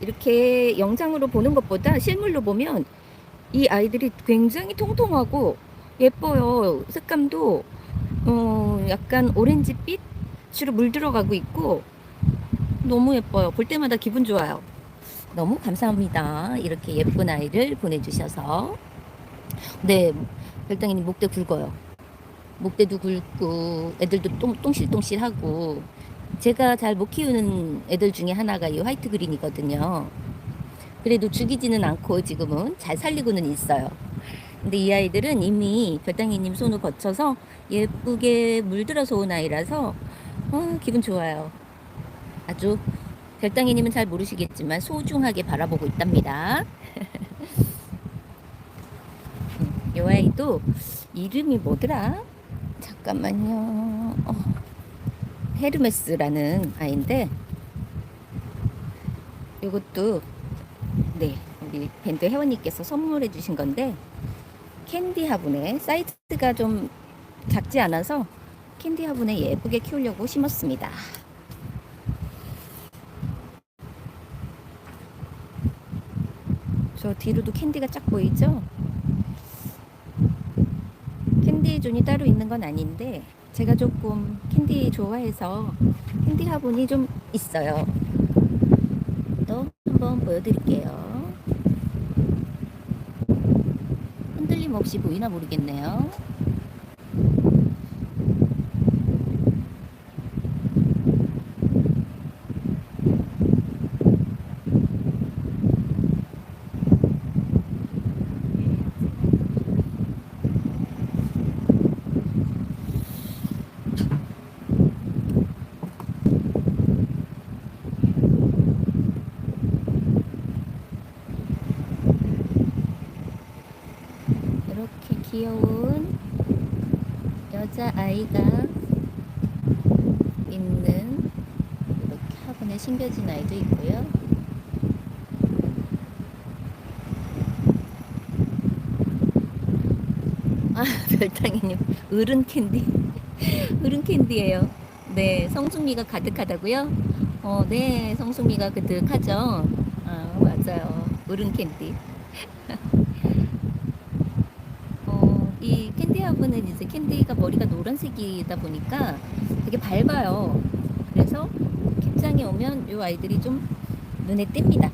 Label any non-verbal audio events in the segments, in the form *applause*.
이렇게 영상으로 보는 것보다 실물로 보면 이 아이들이 굉장히 통통하고 예뻐요. 색감도 어, 약간 오렌지빛으로 물들어가고 있고 너무 예뻐요. 볼 때마다 기분 좋아요. 너무 감사합니다. 이렇게 예쁜 아이를 보내주셔서. 네, 별당이님 목대 굵어요. 목대도 굵고 애들도 똥, 똥실똥실하고 제가 잘 못 키우는 애들 중에 하나가 이 화이트 그린이거든요. 그래도 죽이지는 않고 지금은 잘 살리고는 있어요. 근데 이 아이들은 이미 별당이님 손을 거쳐서 예쁘게 물들어서 온 아이라서 어, 기분 좋아요. 아주 별당이님은 잘 모르시겠지만 소중하게 바라보고 있답니다. 음, *laughs* 이 아이도 이름이 뭐더라? 잠깐만요. 어, 헤르메스라는 아이인데 이것도 네 우리 밴드 회원님께서 선물해 주신 건데 캔디 화분에 사이즈가 좀 작지 않아서 캔디 화분에 예쁘게 키우려고 심었습니다. 저 뒤로도 캔디가 쫙 보이죠? 캔디 존이 따로 있는 건 아닌데 제가 조금 캔디 좋아해서 캔디 화분이 좀 있어요. 또 한번 보여드릴게요. 흔들림 없이 보이나 모르겠네요. 이렇게 귀여운 여자 아이가 있는 이렇게 화분에 심겨진 아이도 있고요. 아, *laughs* 별당이님, 어른 캔디. *laughs* 어른 캔디예요. 네, 성숙미가 가득하다고요? 어, 네, 성숙미가 가득하죠. 아, 맞아요. 어른 캔디. *laughs* 캔디 화분은 이제 캔디가 머리가 노란색이다 보니까 되게 밝아요. 그래서 캡장에 오면 이 아이들이 좀 눈에 띕니다.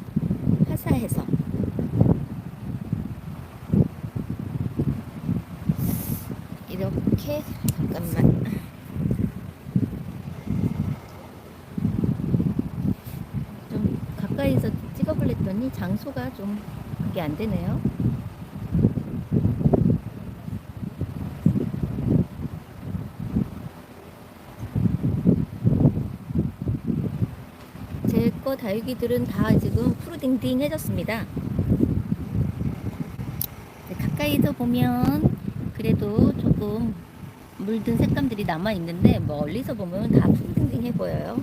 화사해서. 이렇게 잠깐만. 좀 가까이서 찍어볼랬더니 장소가 좀 그게 안 되네요. 제거 다육이들은 다 지금 푸르딩딩해졌습니다. 네, 가까이서 보면 그래도 조금 물든 색감들이 남아 있는데 멀리서 보면 다 푸르딩딩해 보여요.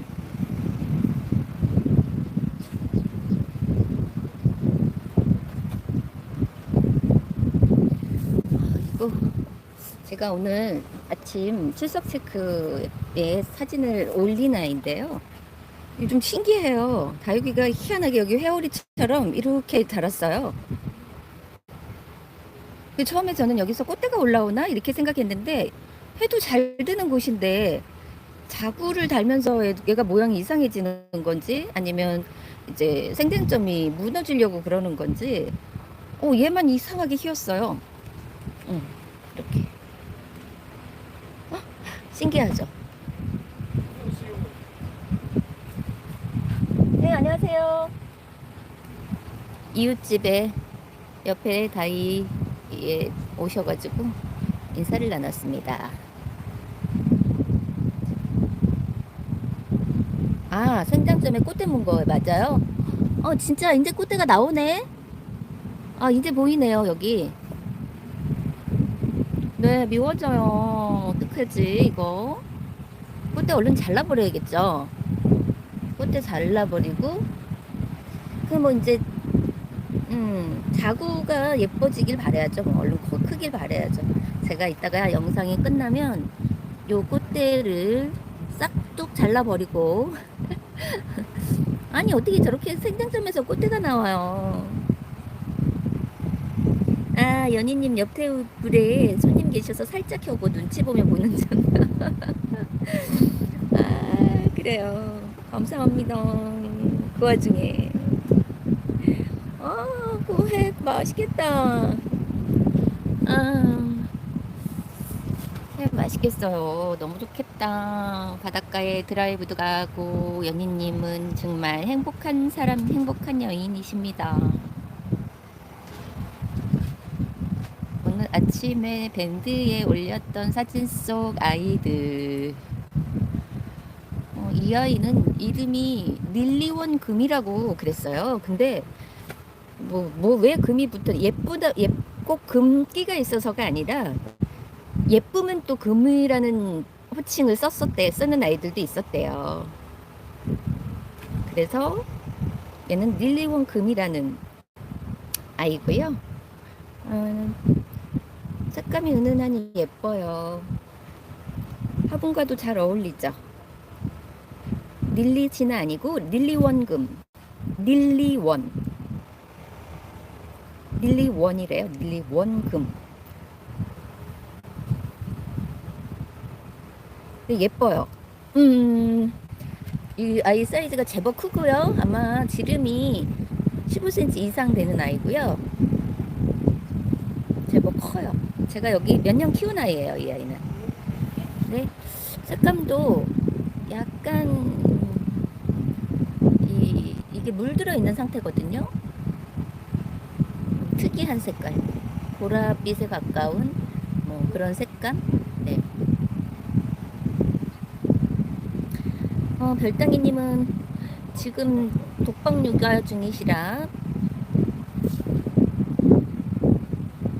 아, 제가 오늘 아침 출석 체크에 사진을 올린 아이인데요. 좀 신기해요. 다육이가 희한하게 여기 회오리처럼 이렇게 자랐어요. 그 처음에 저는 여기서 꽃대가 올라오나 이렇게 생각했는데 해도 잘 드는 곳인데 자구를 달면서 얘- 얘가 모양이 이상해지는 건지 아니면 이제 생장점이 무너지려고 그러는 건지 어 얘만 이상하게 휘었어요. 응, 이렇게 어? 신기하죠? 네, 안녕하세요. 이웃집에 옆에 다이에 오셔가지고 인사를 나눴습니다. 아, 생장점에 꽃대 문거 맞아요? 어, 진짜 이제 꽃대가 나오네? 아, 이제 보이네요, 여기. 네, 미워져요. 어떡하지, 이거? 꽃대 얼른 잘라버려야겠죠? 꽃대 잘라버리고 그 뭐 이제 음 자구가 예뻐지길 바라야죠 뭐 얼른 거 크길 바라야죠 제가 이따가 영상이 끝나면 요 꽃대를 싹둑 잘라버리고 *laughs* 아니 어떻게 저렇게 생장점에서 꽃대가 나와요? 아 연희님 옆 테이블에 손님 계셔서 살짝 켜고 눈치 보며 보는 *laughs* 중. 아 그래요. 감사합니다. 그 와중에 아 고해 맛있겠다. 아. 해 맛있겠어요. 너무 좋겠다. 바닷가에 드라이브도 가고 연희님은 정말 행복한 사람, 행복한 여인이십니다. 오늘 아침에 밴드에 올렸던 사진 속 아이들. 어, 이 아이는 이름이 릴리원 금이라고 그랬어요. 근데 뭐 뭐 왜 금이 붙어 예쁘다 예, 꼭 금기가 있어서가 아니라 예쁘면 또 금이라는 호칭을 썼었대 쓰는 아이들도 있었대요. 그래서 얘는 릴리원 금이라는 아이고요. 어, 색감이 은은하니 예뻐요. 화분과도 잘 어울리죠. 릴리치는 아니고 릴리원금, 릴리원, 릴리원이래요. 릴리원금. 예뻐요. 음, 이 아이 사이즈가 제법 크고요. 아마 지름이 15cm 이상 되는 아이고요. 제법 커요. 제가 여기 몇 년 키운 아이예요, 이 아이는. 네, 색감도 약간 이 이게 물들어 있는 상태거든요. 특이한 색깔, 보랏빛에 가까운 뭐 그런 색감. 네. 어, 별땅이님은 지금 독방 육아 중이시라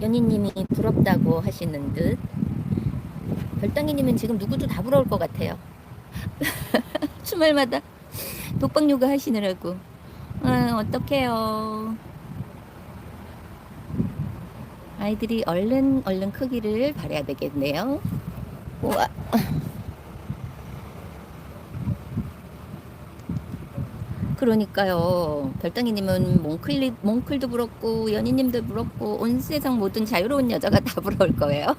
연희님이 부럽다고 하시는 듯 별땅이님은 지금 누구도 다 부러울 것 같아요. *laughs* 주말마다 독방 육아 하시느라고 아, 어떡해요. 아이들이 얼른 얼른 크기를 바래야 되겠네요. 우와. 그러니까요. 별땅이님은 몽클리, 몽클도 부럽고 연희님도 부럽고 온 세상 모든 자유로운 여자가 *laughs* 다 부러울 거예요.